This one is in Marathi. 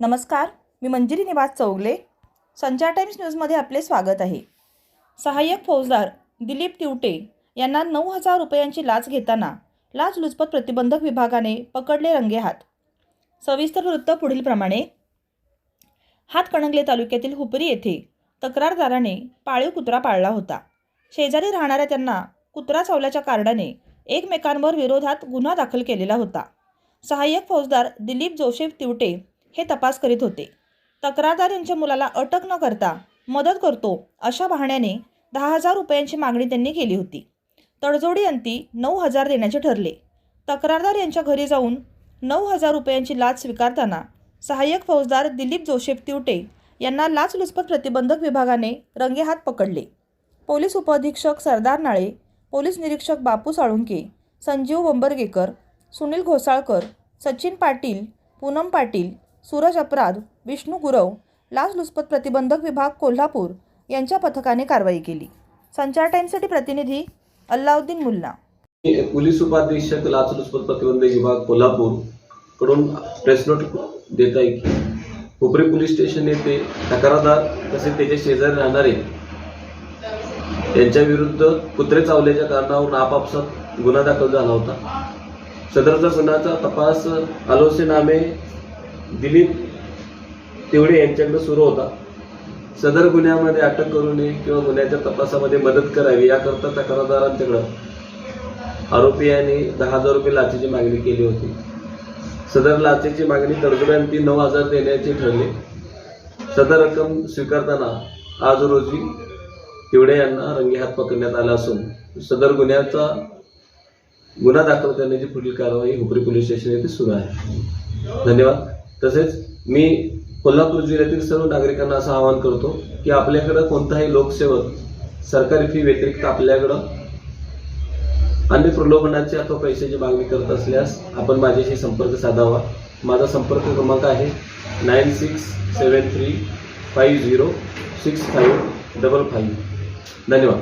नमस्कार मी मंजिरी निवास चौगले. संचार टाइम्स न्यूजमध्ये आपले स्वागत आहे. सहाय्यक फौजदार दिलीप तिवटे यांना नऊ हजार रुपयांची लाच घेताना लाचलुचपत प्रतिबंधक विभागाने पकडले रंगेहात सविस्तर वृत्त पुढीलप्रमाणे हातकणंगले तालुक्यातील हुपरी येथे तक्रारदाराने पाळीव कुत्रा पाळला होता. शेजारी राहणाऱ्या त्यांना कुत्रा चावल्याच्या कारणाने एकमेकांवर विरोधात गुन्हा दाखल केलेला होता. सहाय्यक फौजदार दिलीप जोसेफ तिवटे हे तपास करीत होते. तक्रारदार यांच्या मुलाला अटक न करता मदत करतो अशा बहाण्याने दहा हजार रुपयांची मागणी त्यांनी केली होती. तडजोडी अंती नऊ हजार देण्याचे ठरले. तक्रारदार यांच्या घरी जाऊन नऊ हजार रुपयांची लाच स्वीकारताना सहाय्यक फौजदार दिलीप जोसेफ तिवटे यांना लाचलुचपत प्रतिबंधक विभागाने रंगेहात पकडले. पोलीस उपअधीक्षक सरदार नाळे पोलीस निरीक्षक बापू साळुंके संजीव वंबरगेकर सुनील घोसाळकर सचिन पाटील पूनम पाटील सूरज अपराध विष्णू गुरव लाचलुचपत प्रतिबंधक विभाग कोल्हापूर यांच्या पथकाने कारवाई केली. संचार टाईमसाठी प्रतिनिधी अल्लाउद्दीन मुल्ला. पोलीस उपाधीक्षक लाचलुचपत प्रतिबंधक विभाग कोल्हापूरकडून प्रेस नोट देत आहे की हुपरी पोलीस स्टेशन येथे तक्रारदार तसेच त्याचे शेजारी राहणारे यांच्या विरुद्ध कुत्रे चावल्याच्या कारणावरून आपापसात गुन्हा दाखल झाला होता. सदरचा गुन्ह्याचा तपास आलोसे नामे दिलीप तेवढे यांच्याकडे सुरू होता. सदर गुन्ह्यामध्ये अटक करू नये किंवा गुन्ह्याच्या तपासामध्ये मदत करावी याकरता तक्रारदारांच्याकडं आरोपी यांनी दहा हजार रुपये लाचेची मागणी केली होती. सदर लाचेची मागणी ती नऊ हजार देण्याचे ठरले. सदर रक्कम स्वीकारताना आज रोजी तिवडे यांना रंगेहात पकडण्यात आला असून सदर गुन्ह्याचा गुन्हा दाखल करण्याची पुढील कारवाई हुपरी पोलीस स्टेशन येथे सुरू आहे. धन्यवाद. तसेच मी कोल्हापूर जिल्ह्यातील सर्व नागरिकांना असं आवाहन करतो की आपल्याकडं कोणताही लोकसेवक सरकारी फी व्यतिरिक्त आपल्याकडं अन्य प्रलोभनाची अथवा पैशाची मागणी करत असल्यास आपण माझ्याशी संपर्क साधावा. माझा संपर्क क्रमांक आहे nine six seven three five zero six five double five. धन्यवाद.